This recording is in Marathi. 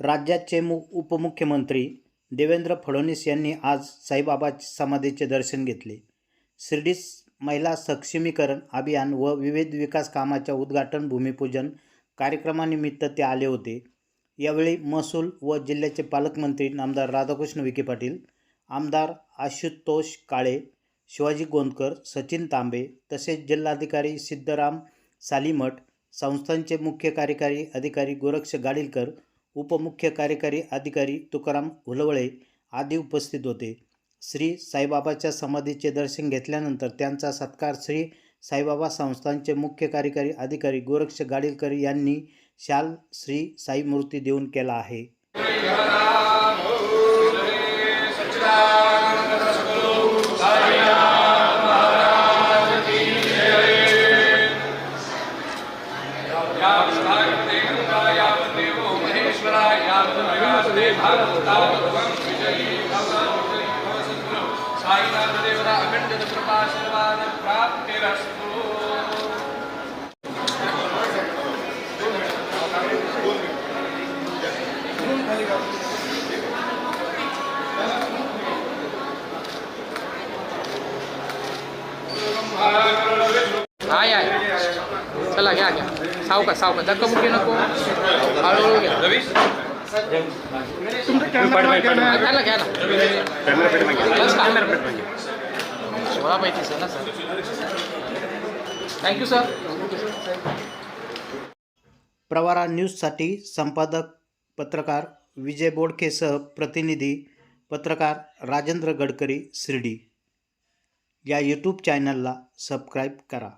राज्याचे मु उपमुख्यमंत्री देवेंद्र फडणवीस यांनी आज साईबाबा समाधीचे दर्शन घेतले. शिर्डीस महिला सक्षमीकरण अभियान व विविध विकास कामाच्या उद्घाटन भूमिपूजन कार्यक्रमानिमित्त ते आले होते. यावेळी महसूल व जिल्ह्याचे पालकमंत्री नामदार राधाकृष्ण विखे पाटील आमदार आशुतोष काळे शिवाजी गोंदकर सचिन तांबे तसेच जिल्हाधिकारी सिद्धराम सालीमठ संस्थांचे मुख्य कार्यकारी अधिकारी गोरक्ष गाडीलकर उपमुख्य कार्यकारी अधिकारी तुकाराम हुलवळे आदी उपस्थित होते. श्री साईबाबाच्या समाधीचे दर्शन घेतल्यानंतर त्यांचा सत्कार श्री साईबाबा संस्थांचे मुख्य कार्यकारी अधिकारी गोरक्ष गाडीलकर यांनी शाल श्री साई मूर्ती देऊन केला आहे. साईनाथदेवरा अखंड कृपाशीर्वाद प्राप्तिरस्तु आहे आहे चला घ्या घ्या. सावका सावका धक्काबुक्की नको. हळूहळू घ्या. घ्या ना. घ्या ना सोळा माहिती सर ना सर. थँक्यू सर प्रवारा न्यूजसाठी संपादक पत्रकार विजय बोडकेसह प्रतिनिधी पत्रकार राजेंद्र गडकरी शिर्डी. या यूट्यूब चॅनलला सबस्क्राईब करा.